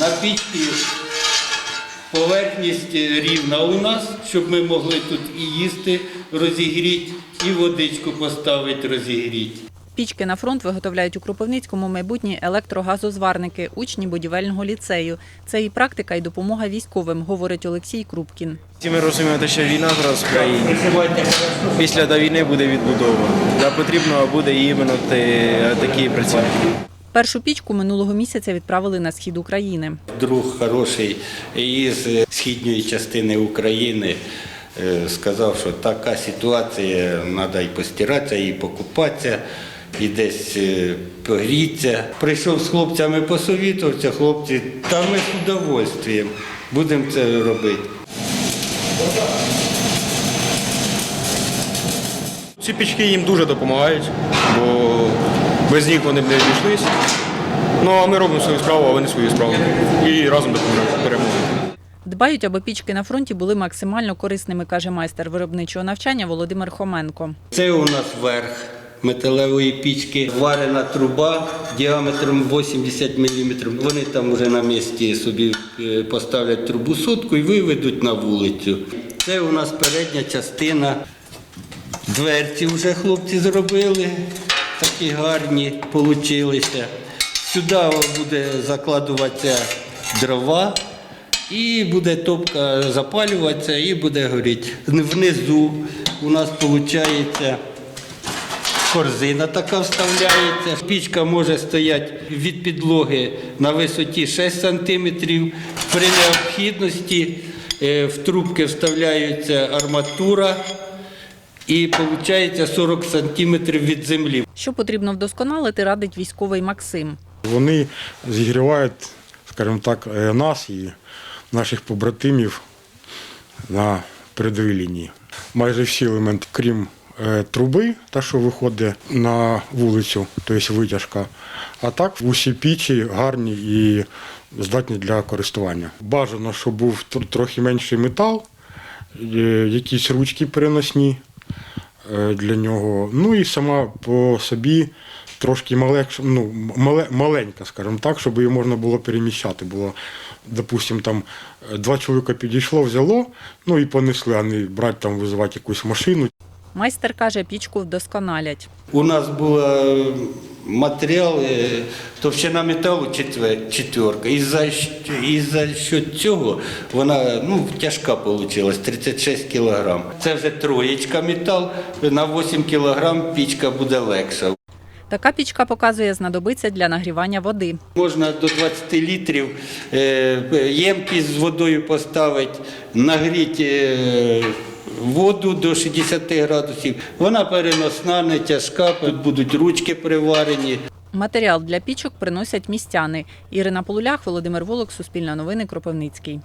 На пічці поверхність рівна у нас, щоб ми могли тут і їсти розігріти, і водичку поставити розігріти. Пічки на фронт виготовляють у Кропивницькому майбутні електрогазозварники, учні будівельного ліцею. Це і практика, і допомога військовим, говорить Олексій Крупкін. Всі ми розуміємо, що війна зараз в країні. Після до війни буде відбудова. Да, потрібно буде іменно такі працівники. Першу пічку минулого місяця відправили на схід України. Друг хороший із східної частини України е, сказав, що така ситуація, треба і постиратися, і покупатися, і десь е, погрітися. Прийшов з хлопцями посовітувався, хлопці, та ми з удовольствием будемо це робити. Ці пічки їм дуже допомагають, бо без них вони б не обійшлись. Ну а ми робимо свою справу, а вони свою справу. І разом допоможемо перемоги. Дбають, аби пічки на фронті були максимально корисними, каже майстер виробничого навчання Володимир Хоменко. Це у нас верх металевої пічки, варена труба діаметром 80 мм. Вони там вже на місці собі е, поставлять трубу сотку і виведуть на вулицю. Це у нас передня частина. Дверці вже хлопці зробили, такі гарні получилися. Сюди буде закладуватися дрова. І буде топка запалюватися і буде горіти. Внизу у нас виходить корзина така вставляється. Пічка може стояти від підлоги на висоті 6 см. При необхідності е, в трубки вставляється арматура і виходить 40 см від землі. Що потрібно вдосконалити, радить військовий Максим. Вони зігрівають, скажімо так, е, нас і наших побратимів на передовій лінії. Майже всі елементи, крім е, труби, та що виходить на вулицю, тобто витяжка. А так усі пічі гарні і здатні для користування. Бажано, щоб був трохи менший метал, е, якісь ручки переносні для нього. Ну і сама по собі трошки малекш, ну, мале, маленька, скажімо так, щоб її можна було переміщати. Було, допустимо, там е, два чоловіка підійшло, взяло, ну і понесли, а не брати там визивати якусь машину. Майстер каже, пічку вдосконалять. У нас був е, матеріал, е, товщина металу четверка. І за, і за що цього вона ну, тяжка вийшла, 36 кг. Це вже троєчка метал, на 8 кг пічка буде легша. Така пічка показує, знадобиться для нагрівання води. Можна до 20 літрів е, ємкість з водою поставити, нагріти е, воду до 60 градусів. Вона переносна, не тяжка, тут будуть ручки приварені. Матеріал для пічок приносять містяни. Ірина Полулях, Володимир Волок, Суспільне новини, Кропивницький.